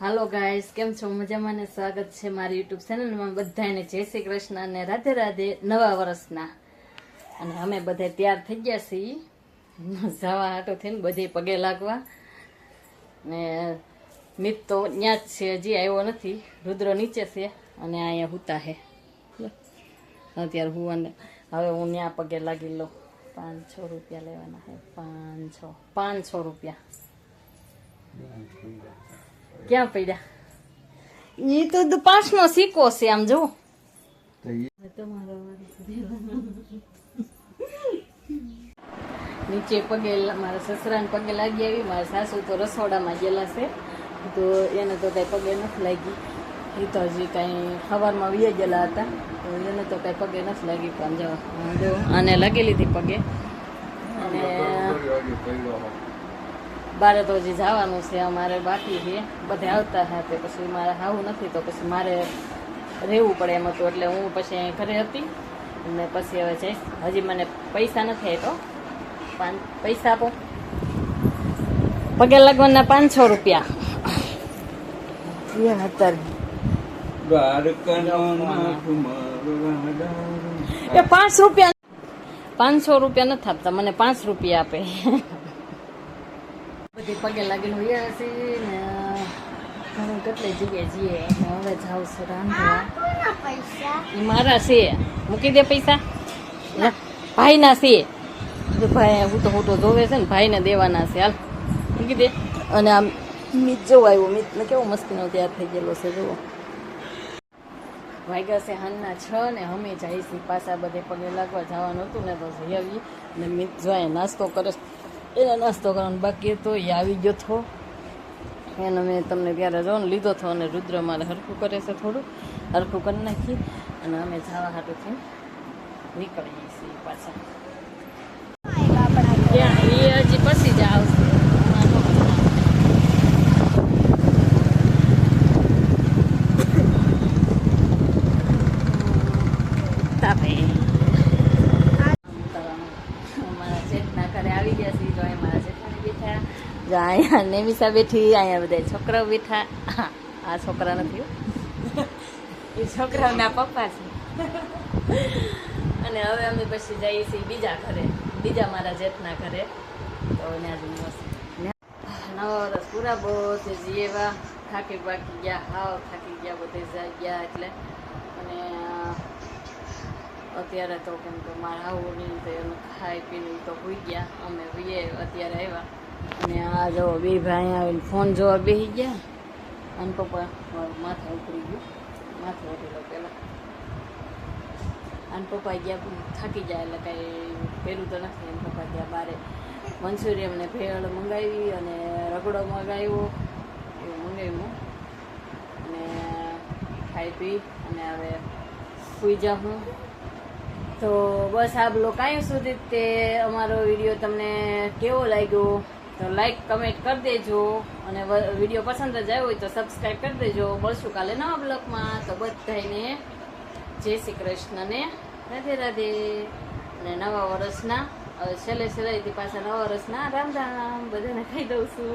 હાલો guys કેમ છો? મજામાં ને સ્વાગત છે મારી યુટ્યુબ ચેનલમાં બધાને જય શ્રી કૃષ્ણ અને રાધે રાધે નવા વર્ષના. અને અમે બધા તૈયાર થઈ ગયા છીએ. જવા હાટો થઈને બધે પગે લાગવા. ને મિત તો ત્યાં જ છે, હજી આવ્યો નથી. રુદ્ર નીચે છે અને અહીંયા હુતા હે અત્યારે હું અને હવે હું ત્યાં પગે લાગી લઉં. પાંચસો રૂપિયા લેવાના હે પાંચસો. પાંચસો રૂપિયા. ક્યાં પડ્યા? એ તો પાંચમો સિક્કો છે આમ જો. નીચે પગે મારા સસરાને પગે લાગી આવી. મારા સાસુ તો રસોડામાં ગયેલા છે. તો એને તો કઈ પગે નથી લાગી. એ તો હજી કાંઈ સવારમાં વીએ ગયેલા હતા. તો એને તો કઈ પગે નથી લાગી. પણ જો જો. આને લાગી લીધી પગે. અને બારે તો હજી જવાનું છે અમારે બાકી છે. બધા આવતા હતા તે પછી મારે આવું નથી તો પછી મારે રહેવું પડે એમ હતું. એટલે હું પછી અહીંયા ઘરે હતી અને પછી હવે જઈશ. હજી મને પૈસા નથી આપ્યો. પાન- પૈસા આપો. પગે લગવાના પાંચસો રૂપિયા. અત્યારે એ પાંચ રૂપિયા પાંચસો રૂપિયા નથી આપતા મને પાંચ રૂપિયા આપે. બધી પગે લાગીને હોઈએ હશે ને, ઘણું કેટલી જગ્યાએ જઈએ અને હવે જાઉં છું રાંધવા. ઈ મારા છે. મૂકી દે પૈસા. ભાઈના છે. ભાઈ હું તો હું તો જોવે છે ને, ભાઈને દેવાના છે. હાલ, મૂકી દે. અને આમ મીત જોવા આવ્યો. મીતને કેવો મસ્તીનો તૈયાર થઈ ગયેલો છે, જુઓ. વાગ્યા છે હાલના છ ને અમે છે પાછા બધે પગે લાગવા જવાનું હતું ને તો જઈ આવી ને મીત જોઈએ નાસ્તો કરે. એને નાસ્તો કરવાનો બાકી તો એ આવી ગયો થો એને મેં તમને ત્યારે જો લીધો હતો અને રુદ્ર મારે હરખું કરે છે થોડું. હરખું કરી નાખી અને અમે જવા હાટુથી નીકળીએ છીએ પાછા ત્યાં એ હજી પછી જ આવશે હમણાં ન આવે. તાપે અમારા જેઠના ઘરે આવી ગયા છે જો અહીં મારા જેઠાણી બેઠા અહીંયા નેમિસા બેઠી, અહીંયા બધા છોકરાઓ બેઠા. આ છોકરા નથી એ છોકરાઓના પપ્પા છે. અને હવે અમે પછી જઈએ છીએ બીજા ઘરે, બીજા મારા જેઠના ઘરે. તો ત્યાં નવા વર્ષ પૂરા બહુ છે જીએવા થાકી બાકી ગયા, હાવ થાકી ગયા બધે જાય ગયા એટલે. અને અત્યારે તો કેમ કે મારા આવું નહીં તો એનું ખાઈ પીને તો ભૂઈ ગયા. અમે ભૂઈએ અત્યારે આવ્યા. અને આ જો બે ભાઈ આવીને ફોન જોવા બેસી ગયા. અને પપ્પા મારું માથે ઉતરી ગયું. માથે ઉતરેલો પહેલાં. અને પપ્પા ગયા થાકી જાય એટલે કાંઈ પહેલું તો નથી. એમ પપ્પા ગયા બારે. મંચુરિયમને ભેળ મંગાવી અને રગડો મંગાવ્યો. એવું મંગાવ્યું. અને ખાઈ પી અને હવે સુઈ જા હું. તો બસ આ બ્લોગ કાંઈ સુધી તે અમારો વીડિયો તમને કેવો લાગ્યો? તો લાઈક કમેન્ટ કરી દેજો અને વીડિયો પસંદ જ આવ્યો હોય તો સબસ્ક્રાઈબ કરી દેજો. મળશું કાલે નવા બ્લોગમાં તો બધાને જય શ્રી કૃષ્ણને રાધે રાધે. અને નવા વર્ષના છેલ્લે છેલ્લેથી પાછા નવા વર્ષના રામ રામ. બધાને કહી દઉં છું.